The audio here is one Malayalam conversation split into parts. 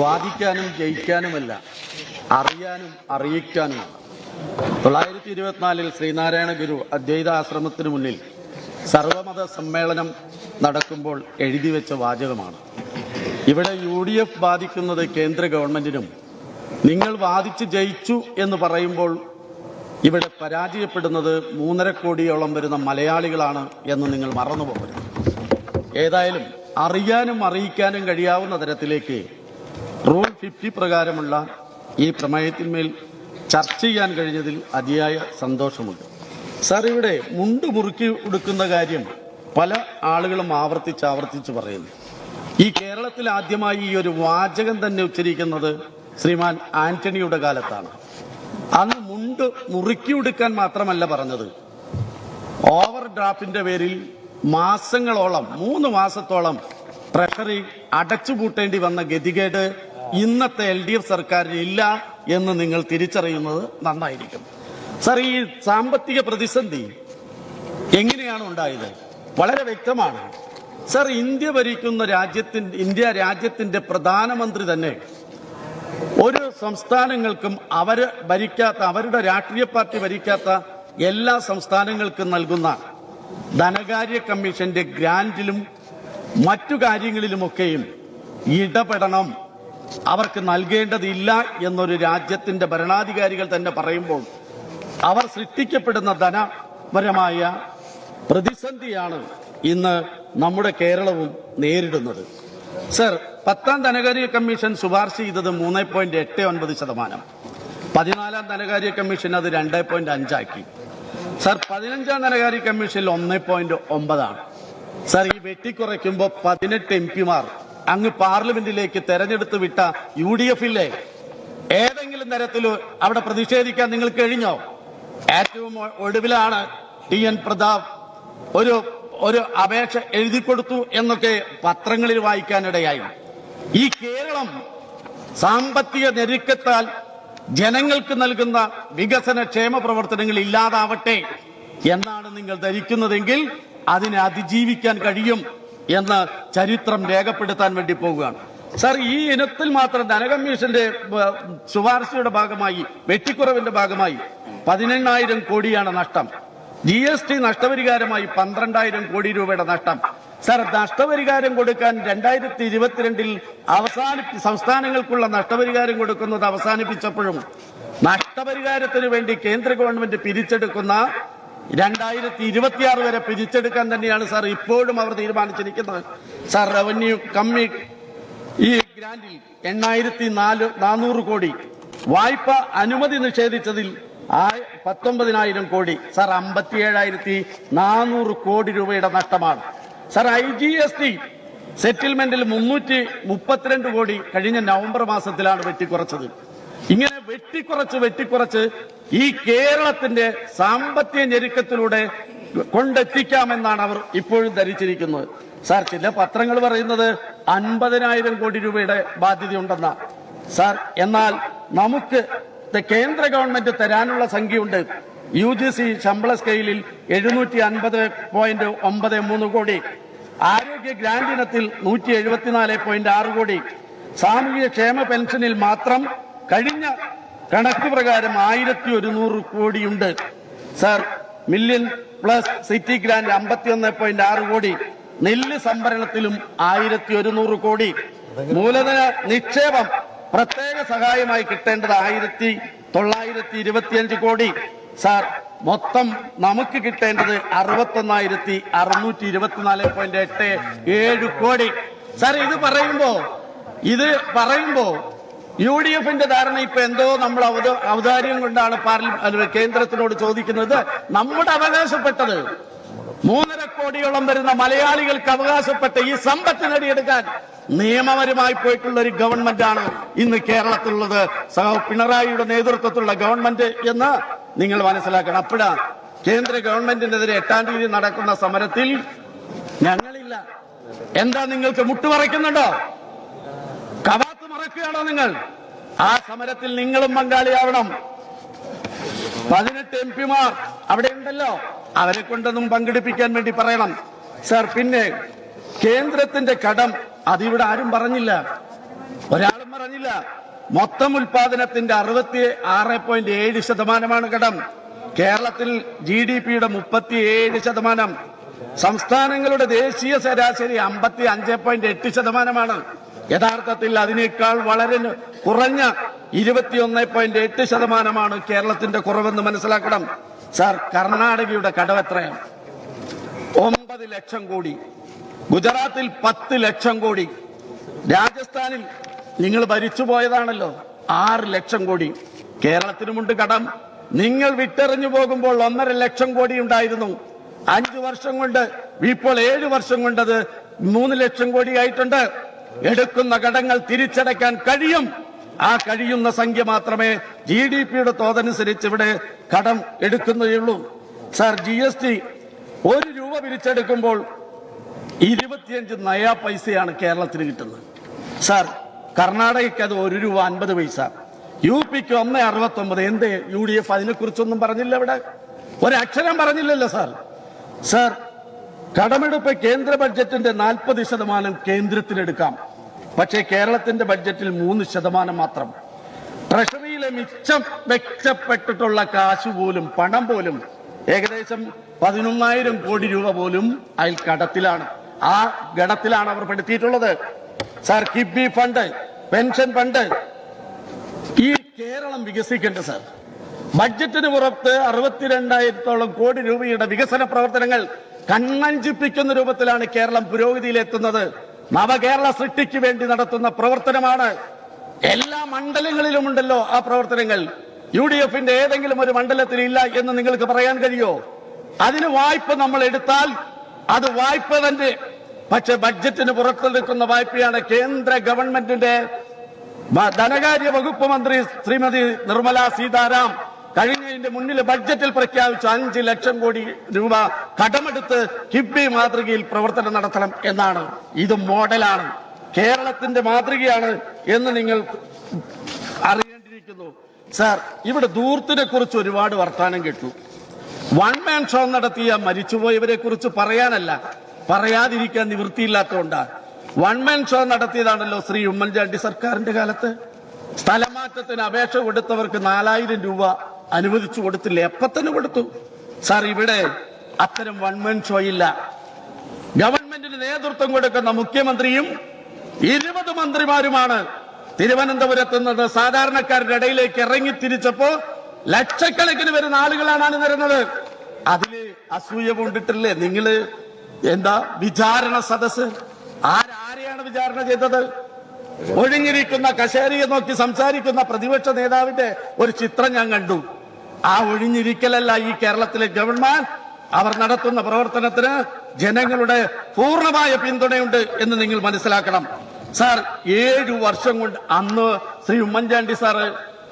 വാദിക്കാനും ജയിക്കാനുമല്ല അറിയാനും അറിയിക്കാനും. തൊള്ളായിരത്തി ഇരുപത്തിനാലിൽ ശ്രീനാരായണ ഗുരു അദ്വൈത ആശ്രമത്തിന് മുന്നിൽ സർവമത സമ്മേളനം നടക്കുമ്പോൾ എഴുതി വെച്ച വാചകമാണ്. ഇവിടെ യു ഡി എഫ് ബാധിക്കുന്നത് കേന്ദ്ര ഗവൺമെന്റിനും നിങ്ങൾ വാദിച്ച് ജയിച്ചു എന്ന് പറയുമ്പോൾ ഇവിടെ പരാജയപ്പെടുന്നത് മൂന്നര കോടിയോളം വരുന്ന മലയാളികളാണ് എന്ന് നിങ്ങൾ മറന്നു പോകരുത് ഏതായാലും അറിയാനും അറിയിക്കാനും കഴിയാവുന്ന തരത്തിലേക്ക് റൂൾ ഫിഫ്റ്റി പ്രകാരമുള്ള ഈ പ്രമേയത്തിന്മേൽ ചർച്ച ചെയ്യാൻ കഴിഞ്ഞതിൽ അതിയായ സന്തോഷമുണ്ട്. സാർ ഇവിടെ മുണ്ട് മുറുക്കി ഉടുക്കുന്ന കാര്യം പല ആളുകളും ആവർത്തിച്ച് ആവർത്തിച്ച് പറയുന്നു. ഈ കേരളത്തിൽ ആദ്യമായി ഈ ഒരു വാചകം തന്നെ ഉച്ചരിക്കുന്നത് ശ്രീമാൻ ആന്റണിയുടെ കാലത്താണ്. അന്ന് മുണ്ട് മുറുക്കി ഉടുക്കാൻ മാത്രമല്ല പറഞ്ഞത്. ഓവർ ഡ്രാഫ്റ്റിന്റെ പേരിൽ മാസങ്ങളോളം മൂന്ന് മാസത്തോളം ട്രഷറി അടച്ചുപൂട്ടേണ്ടി വന്ന ഗതികേട് ഇന്നത്തെ എൽ ഡി എഫ് സർക്കാരിന് ഇല്ല എന്ന് നിങ്ങൾ തിരിച്ചറിയുന്നത് നന്നായിരിക്കും. സർ ഈ സാമ്പത്തിക പ്രതിസന്ധി എങ്ങനെയാണ് ഉണ്ടായത്? വളരെ വ്യക്തമാണ്. സർ ഇന്ത്യ ഭരിക്കുന്ന രാജ്യത്തിന്റെ ഇന്ത്യ രാജ്യത്തിന്റെ പ്രധാനമന്ത്രി തന്നെ ഒരു സംസ്ഥാനങ്ങൾക്കും അവർ ഭരിക്കാത്ത അവരുടെ രാഷ്ട്രീയ പാർട്ടി ഭരിക്കാത്ത എല്ലാ സംസ്ഥാനങ്ങൾക്കും നൽകുന്ന ധനകാര്യ കമ്മീഷന്റെ ഗ്രാന്റിലും മറ്റു കാര്യങ്ങളിലുമൊക്കെയും ഇടപെടണം അവർക്ക് നൽകേണ്ടതില്ല എന്നൊരു രാജ്യത്തിന്റെ ഭരണാധികാരികൾ തന്നെ പറയുമ്പോൾ അവർ സൃഷ്ടിക്കപ്പെടുന്ന ധനപരമായ പ്രതിസന്ധിയാണ് ഇന്ന് നമ്മുടെ കേരളവും നേരിടുന്നത്. സർ പത്താം ധനകാര്യ കമ്മീഷൻ ശുപാർശ ചെയ്തത് മൂന്ന് പോയിന്റ് എട്ട് ഒൻപത് ശതമാനം. പതിനാലാം ധനകാര്യ കമ്മീഷൻ അത് രണ്ട് പോയിന്റ് അഞ്ചാക്കി. സർ പതിനഞ്ചാം ധനകാര്യ കമ്മീഷനിൽ ഒന്ന് പോയിന്റ് ഒമ്പതാണ്. സർ ഈ വെട്ടിക്കുറയ്ക്കുമ്പോൾ പതിനെട്ട് എം പിമാർ അങ്ങ് പാർലമെന്റിലേക്ക് തെരഞ്ഞെടുത്ത് വിട്ട യു ഡി എഫിലെ ഏതെങ്കിലും തരത്തിൽ അവിടെ പ്രതിഷേധിക്കാൻ നിങ്ങൾ കഴിഞ്ഞോ? ഏറ്റവും ഒടുവിലാണ് ടി എൻ പ്രതാപ് ഒരു ഒരു അപേക്ഷ എഴുതി കൊടുത്തു എന്നൊക്കെ പത്രങ്ങളിൽ വായിക്കാനിടയായി. ഈ കേരളം സാമ്പത്തിക ഞെരുക്കത്താൽ ജനങ്ങൾക്ക് നൽകുന്ന വികസന ക്ഷേമ പ്രവർത്തനങ്ങൾ ഇല്ലാതാവട്ടെ എന്നാണ് നിങ്ങൾ ധരിക്കുന്നതെങ്കിൽ അതിനെ അതിജീവിക്കാൻ കഴിയും. എന്ന് ചരിത്രം രേഖപ്പെടുത്താൻ വേണ്ടി പോവുകയാണ്. സാർ ഈ ഇനത്തിൽ മാത്രം ധനകമ്മീഷന്റെ ശുപാർശയുടെ ഭാഗമായി വെട്ടിക്കുറവിന്റെ ഭാഗമായി പതിനെണ്ണായിരം കോടിയാണ് നഷ്ടം. ജി എസ് ടി നഷ്ടപരിഹാരമായി പന്ത്രണ്ടായിരം കോടി രൂപയുടെ നഷ്ടം. സാർ നഷ്ടപരിഹാരം കൊടുക്കാൻ രണ്ടായിരത്തി ഇരുപത്തിരണ്ടിൽ അവസാനി സംസ്ഥാനങ്ങൾക്കുള്ള നഷ്ടപരിഹാരം കൊടുക്കുന്നത് അവസാനിപ്പിച്ചപ്പോഴും നഷ്ടപരിഹാരത്തിന് വേണ്ടി കേന്ദ്ര ഗവൺമെന്റ് പിരിച്ചെടുക്കുന്ന രണ്ടായിരത്തി ഇരുപത്തിയാറ് വരെ പിരിച്ചെടുക്കാൻ തന്നെയാണ് സാർ ഇപ്പോഴും അവർ തീരുമാനിച്ചിരിക്കുന്നത്. സാർ റവന്യൂ കമ്മി ഈ ഗ്രാൻഡിൽ എണ്ണായിരത്തി നാല് നാനൂറ് കോടി. വായ്പ അനുമതി നിഷേധിച്ചതിൽ പത്തൊമ്പതിനായിരം കോടി. സാർ അമ്പത്തിയേഴായിരത്തി നാനൂറ് കോടി രൂപയുടെ നഷ്ടമാണ്. Sir I G S T സെറ്റിൽമെന്റിൽ മുന്നൂറ്റി മുപ്പത്തിരണ്ട് കോടി കഴിഞ്ഞ നവംബർ മാസത്തിലാണ് വെട്ടിക്കുറച്ചത്. ഇങ്ങനെ വെട്ടിക്കുറച്ച് വെട്ടിക്കുറച്ച് ഈ കേരളത്തിന്റെ സാമ്പത്തിക ഞെരുക്കത്തിലൂടെ കൊണ്ടെത്തിക്കാമെന്നാണ് അവർ ഇപ്പോഴും ധരിച്ചിരിക്കുന്നത്. സാർ ചില പത്രങ്ങൾ പറയുന്നത് അൻപതിനായിരം കോടി രൂപയുടെ ബാധ്യതയുണ്ടെന്ന. സാർ എന്നാൽ നമുക്ക് കേന്ദ്ര ഗവൺമെന്റ് തരാനുള്ള സംഖ്യയുണ്ട്. യു ജി സി ശമ്പള സ്കെയിലിൽ എഴുന്നൂറ്റി അൻപത് പോയിന്റ് ഒമ്പത് മൂന്ന് കോടി. ആരോഗ്യ ഗ്രാൻഡ് ഇനത്തിൽ നൂറ്റി എഴുപത്തിനാല് പോയിന്റ് ആറ് കോടി. സാമൂഹിക ക്ഷേമ പെൻഷനിൽ മാത്രം കഴിഞ്ഞ കണക്ക് പ്രകാരം ആയിരത്തി ഒരുന്നൂറ് കോടിയുണ്ട്. Sir million plus city grant അമ്പത്തിയൊന്ന് point ആറ് കോടി. നെല്ല് സംഭരണത്തിലും ആയിരത്തി ഒരുന്നൂറ് കോടി. മൂലധന നിക്ഷേപം പ്രത്യേക സഹായമായി കിട്ടേണ്ടത് ആയിരത്തി തൊള്ളായിരത്തി ഇരുപത്തിയഞ്ച് കോടി. സാർ മൊത്തം നമുക്ക് കിട്ടേണ്ടത് അറുപത്തൊന്നായിരത്തി അറുന്നൂറ്റി ഇരുപത്തിനാല് പോയിന്റ് എട്ട് ഏഴ് കോടി. സാർ ഇത് പറയുമ്പോ ഇത് പറയുമ്പോ യു ഡി എഫിന്റെ ധാരണ ഇപ്പൊ എന്തോ നമ്മൾ ഔദാര്യം കൊണ്ടാണ് പാർലമെന്റ് കേന്ദ്രത്തിനോട് ചോദിക്കുന്നത്. നമ്മുടെ അവകാശപ്പെട്ടത് മൂന്നര കോടിയോളം വരുന്ന മലയാളികൾക്ക് അവകാശപ്പെട്ട ഈ സമ്പത്ത് നേടിയെടുക്കാൻ നിയമപരമായി പോയിട്ടുള്ള ഒരു ഗവൺമെന്റാണ് ഇന്ന് കേരളത്തിലുള്ളത്. സഹ പിണറായിയുടെ നേതൃത്വത്തിലുള്ള ഗവൺമെന്റ് എന്ന് നിങ്ങൾ മനസ്സിലാക്കണം. അപ്പോഴാ കേന്ദ്ര ഗവൺമെന്റിനെതിരെ എട്ടാം തീയതി നടക്കുന്ന സമരത്തിൽ ഞങ്ങളില്ല. എന്താ നിങ്ങൾക്ക് മുട്ടുമറയ്ക്കുന്നുണ്ടോ കവാത്ത് മറക്കുകയാണോ നിങ്ങൾ? ആ സമരത്തിൽ നിങ്ങളും പങ്കാളിയാവണം. പതിനെട്ട് എം പിമാർ അവിടെ ഉണ്ടല്ലോ. അവരെ കൊണ്ടൊന്നും പങ്കെടുപ്പിക്കാൻ വേണ്ടി പറയണം. സർ പിന്നെ കേന്ദ്രത്തിന്റെ കടം അതിവിടെ ആരും പറഞ്ഞില്ല. ഒരാളും പറഞ്ഞില്ല. മൊത്തം ഉൽപാദനത്തിന്റെ അറുപത്തി ആറ് പോയിന്റ് ഏഴ് ശതമാനമാണ് കടം. കേരളത്തിൽ ജി ഡി പിയുടെ മുപ്പത്തി ഏഴ് ശതമാനം. സംസ്ഥാനങ്ങളുടെ ദേശീയ ശരാശരി അമ്പത്തി അഞ്ച് പോയിന്റ് എട്ട് ശതമാനമാണ്. യഥാർത്ഥത്തിൽ അതിനേക്കാൾ വളരെ കുറഞ്ഞ ഇരുപത്തിയൊന്ന് പോയിന്റ് എട്ട് ശതമാനമാണ് കേരളത്തിന്റെ കുറവെന്ന് മനസ്സിലാക്കണം. സാർ കർണാടകയുടെ കടവ് എത്രയാണ് ഒമ്പത് ലക്ഷം കോടി. ഗുജറാത്തിൽ പത്ത് ലക്ഷം കോടി. രാജസ്ഥാനിൽ നിങ്ങൾ ഭരിച്ചു പോയതാണല്ലോ ആറ് ലക്ഷം കോടി. കേരളത്തിനുമുണ്ട് കടം. നിങ്ങൾ വിട്ടെറിഞ്ഞു പോകുമ്പോൾ ഒന്നര ലക്ഷം കോടി ഉണ്ടായിരുന്നു. അഞ്ചു വർഷം കൊണ്ട് ഇപ്പോൾ ഏഴു വർഷം കൊണ്ടത് മൂന്ന് ലക്ഷം കോടി ആയിട്ടുണ്ട്. എടുക്കുന്ന കടങ്ങൾ തിരിച്ചടയ്ക്കാൻ കഴിയും. ആ കഴിയുന്ന സംഖ്യ മാത്രമേ ജി ഡി പിയുടെ തോതനുസരിച്ച് ഇവിടെ കടം എടുക്കുന്നതേയുള്ളൂ സാർ ജി എസ് ടി ഒരു രൂപ പിരിച്ചെടുക്കുമ്പോൾ ഇരുപത്തിയഞ്ച് നയാ പൈസയാണ് കേരളത്തിന് കിട്ടുന്നത്. സാർ കർണാടകയ്ക്ക് അത് ഒരു രൂപ അൻപത് പൈസ. യു പിക്ക് ഒന്ന് അറുപത്തി ഒമ്പത് എന്ത്? യു ഡി എഫ് അതിനെക്കുറിച്ചൊന്നും പറഞ്ഞില്ല ഇവിടെ. ഒരക്ഷരം പറഞ്ഞില്ലല്ലോ സാർ. സാർ കടമെടുപ്പ് കേന്ദ്ര ബഡ്ജറ്റിന്റെ നാൽപ്പത് ശതമാനം കേന്ദ്രത്തിലെടുക്കാം. പക്ഷേ കേരളത്തിന്റെ ബഡ്ജറ്റിൽ മൂന്ന് ശതമാനം മാത്രം. ട്രഷറിയിലെ മിച്ചം മെച്ചപ്പെട്ടിട്ടുള്ള കാശ് പോലും പണം പോലും ഏകദേശം പതിനൊന്നായിരം കോടി രൂപ പോലും അതിൽ കടത്തിലാണ്. ആ ഗണത്തിലാണ് അവർ പെടുത്തിയിട്ടുള്ളത്. Sir KIIFB fund pension fund. ഈ കേരളം വികസിക്കേണ്ട സർ? ബഡ്ജറ്റിന് പുറത്ത് അറുപത്തിരണ്ടായിരത്തോളം കോടി രൂപയുടെ വികസന പ്രവർത്തനങ്ങൾ കണ്ണഞ്ചിപ്പിക്കുന്ന രൂപത്തിലാണ് കേരളം പുരോഗതിയിലെത്തുന്നത്. നവകേരള സൃഷ്ടിക്ക് വേണ്ടി നടത്തുന്ന പ്രവർത്തനമാണ്. എല്ലാ മണ്ഡലങ്ങളിലും ഉണ്ടല്ലോ ആ പ്രവർത്തനങ്ങൾ. യു ഡി എഫിന്റെ ഏതെങ്കിലും ഒരു മണ്ഡലത്തിൽ ഇല്ല എന്ന് നിങ്ങൾക്ക് പറയാൻ കഴിയോ? അതിന് വായ്പ നമ്മൾ എടുത്താൽ അത് വായ്പ തന്നെ. പക്ഷെ ബഡ്ജറ്റിന് പുറത്തെടുക്കുന്ന വായ്പയാണ് കേന്ദ്ര ഗവൺമെന്റിന്റെ. ധനകാര്യ വകുപ്പ് മന്ത്രി ശ്രീമതി നിർമ്മലാ സീതാരാം. കഴിഞ്ഞതിന്റെ മുന്നിൽ ബഡ്ജറ്റിൽ പ്രഖ്യാപിച്ച അഞ്ച് ലക്ഷം കോടി രൂപ കടമെടുത്ത് കിബി മാതൃകയിൽ പ്രവർത്തനം നടത്തണം എന്നാണ്. ഇത് മോഡലാണ്. കേരളത്തിന്റെ മാതൃകയാണ് എന്ന് നിങ്ങൾ അറിയേണ്ടിയിരിക്കുന്നു. സാർ ഇവിടെ ദൂർത്തിനെ കുറിച്ച് ഒരുപാട് വർത്താനം കേട്ടു. വൺ മാൻ ഷോ നടത്തിയ മരിച്ചുപോയവരെ കുറിച്ച് പറയാനല്ല പറയാതിരിക്കാൻ നിവൃത്തിയില്ലാത്തതുകൊണ്ടാണ് വൺ മാൻ ഷോ നടത്തിയതാണല്ലോ ശ്രീ ഉമ്മൻചാണ്ടി സർക്കാരിന്റെ കാലത്ത്. സ്ഥലമാറ്റത്തിന് അപേക്ഷ കൊടുത്തവർക്ക് നാലായിരം രൂപ അനുവദിച്ചു കൊടുത്തില്ല? എപ്പ തന്നെ കൊടുത്തു? സാർ ഇവിടെ അത്തരം വൺ മാൻ ഷോ ഇല്ല. ഗവൺമെന്റിന് നേതൃത്വം കൊടുക്കുന്ന മുഖ്യമന്ത്രിയും ഇരുപത് മന്ത്രിമാരുമാണ് തിരുവനന്തപുരത്ത് നിന്ന് സാധാരണക്കാരുടെ ഇടയിലേക്ക് ഇറങ്ങി തിരിച്ചപ്പോ ലക്ഷക്കണക്കിന് വരുന്ന ആളുകളാണ് അണിനിരുന്നത് അതിൽ അസൂയ കൊണ്ടിട്ടില്ലേ? നിങ്ങൾ എന്താ വിചാരണ സദസ് ആരാരെയാണ് വിചാരണ ചെയ്തത്? ഒഴിഞ്ഞിരിക്കുന്ന കശേരിയെ നോക്കി സംസാരിക്കുന്ന പ്രതിപക്ഷ നേതാവിന്റെ ഒരു ചിത്രം ഞാൻ കണ്ടു. ആ ഒഴിഞ്ഞിരിക്കലല്ല ഈ കേരളത്തിലെ ഗവൺമെന്റ്. അവർ നടത്തുന്ന പ്രവർത്തനത്തിന് ജനങ്ങളുടെ പൂർണമായ പിന്തുണയുണ്ട് എന്ന് നിങ്ങൾ മനസ്സിലാക്കണം. സാർ ഏഴു വർഷം കൊണ്ട് അന്ന് ശ്രീ ഉമ്മൻചാണ്ടി സാറ്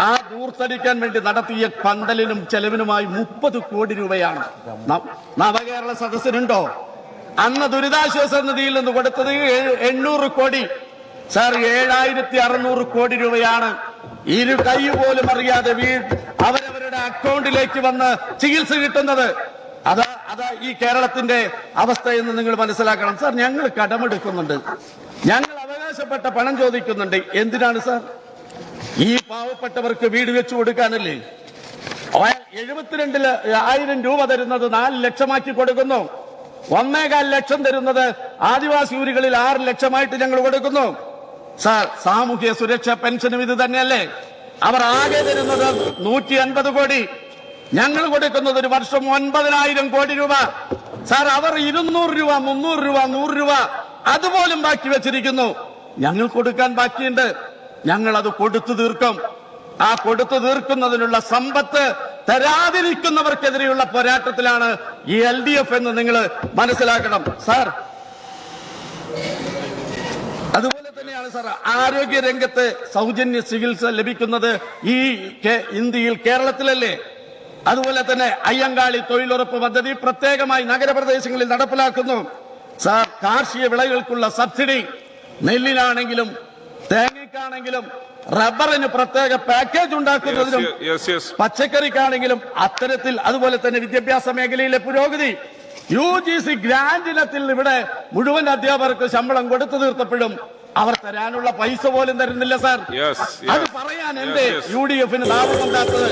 ആ ദൂർത്തടിക്കാൻ വേണ്ടി നടത്തിയ പന്തലിനും ചെലവിനുമായി മുപ്പത് കോടി രൂപയാണ്. നവകേരള സദസ്സിനുണ്ടോ? അന്ന് ദുരിതാശ്വാസ നിധിയിൽ നിന്ന് കൊടുത്തത് എണ്ണൂറ് കോടി. സാർ ഏഴായിരത്തി അറുന്നൂറ് കോടി രൂപയാണ്. ഇരു കൈ പോലും അറിയാതെ വീ അവരവരുടെ അക്കൗണ്ടിലേക്ക് വന്ന് ചികിത്സ കിട്ടുന്നത്. അതാ അതാ ഈ കേരളത്തിന്റെ അവസ്ഥ എന്ന് നിങ്ങൾ മനസ്സിലാക്കണം. സാർ ഞങ്ങൾ കടമെടുക്കുന്നുണ്ട്. ഞങ്ങൾ അവകാശപ്പെട്ട പണം ചോദിക്കുന്നുണ്ട്. എന്തിനാണ് സാർ? ഈ പാവപ്പെട്ടവർക്ക് വീട് വെച്ചു കൊടുക്കാനല്ലേ? എഴുപത്തിരണ്ടിൽ ആയിരം രൂപ തരുന്നത് നാല് ലക്ഷമാക്കി കൊടുക്കുന്നു. ഒന്നേകാൽ ലക്ഷം തരുന്നത് ആദിവാസി ഊരുകളിൽ ആറ് ലക്ഷമായിട്ട് ഞങ്ങൾ കൊടുക്കുന്നു. സാർ സാമൂഹ്യ സുരക്ഷാ പെൻഷനും ഇത് തന്നെയല്ലേ? അവർ ആകെ തരുന്നത് നൂറ്റി അൻപത് കോടി. ഞങ്ങൾ കൊടുക്കുന്നത് ഒരു വർഷം ഒൻപതിനായിരം കോടി രൂപ. സാർ അവർ ഇരുന്നൂറ് രൂപ മുന്നൂറ് രൂപ നൂറ് രൂപ അതുപോലും ബാക്കി വെച്ചിരിക്കുന്നു. ഞങ്ങൾ കൊടുക്കാൻ ബാക്കിയുണ്ട്. ഞങ്ങൾ അത് കൊടുത്തു തീർക്കും. ആ കൊടുത്തു തീർക്കുന്നതിനുള്ള സമ്പത്ത് തരാതിരിക്കുന്നവർക്കെതിരെയുള്ള പോരാട്ടത്തിലാണ് ഈ എൽ ഡി എഫ് എന്ന് നിങ്ങൾ മനസ്സിലാക്കണം. സാർ അതുപോലെ സാർ ആരോഗ്യ രംഗത്ത് സൗജന്യ ചികിത്സ ലഭിക്കുന്നത് ഈ ഇന്ത്യയിൽ കേരളത്തിലല്ലേ? അതുപോലെ തന്നെ അയ്യങ്കാളി തൊഴിലുറപ്പ് പദ്ധതി പ്രത്യേകമായി നഗരപ്രദേശങ്ങളിൽ നടപ്പിലാക്കുന്നു. സാർ കാർഷിക വിളകൾക്കുള്ള സബ്സിഡി നെല്ലിനാണെങ്കിലും തേങ്ങയ്ക്കാണെങ്കിലും റബ്ബറിന് പ്രത്യേക പാക്കേജ് ഉണ്ടാക്കുന്നതിനും. പച്ചക്കറിക്കാണെങ്കിലും അത്തരത്തിൽ അതുപോലെ തന്നെ വിദ്യാഭ്യാസ മേഖലയിലെ പുരോഗതി. യു ജി സി ഗ്രാൻഡ് ഇനത്തിൽ ഇവിടെ മുഴുവൻ അധ്യാപകർക്ക് ശമ്പളം കൊടുത്തു തീർത്തപ്പോഴും അവർ തരാനുള്ള പൈസ പോലും തരുന്നില്ല സാർ. അത് പറയാൻ എന്റെ എന്തേ. യു ഡി എഫിന് നാവ് കൊണ്ടാത്തത്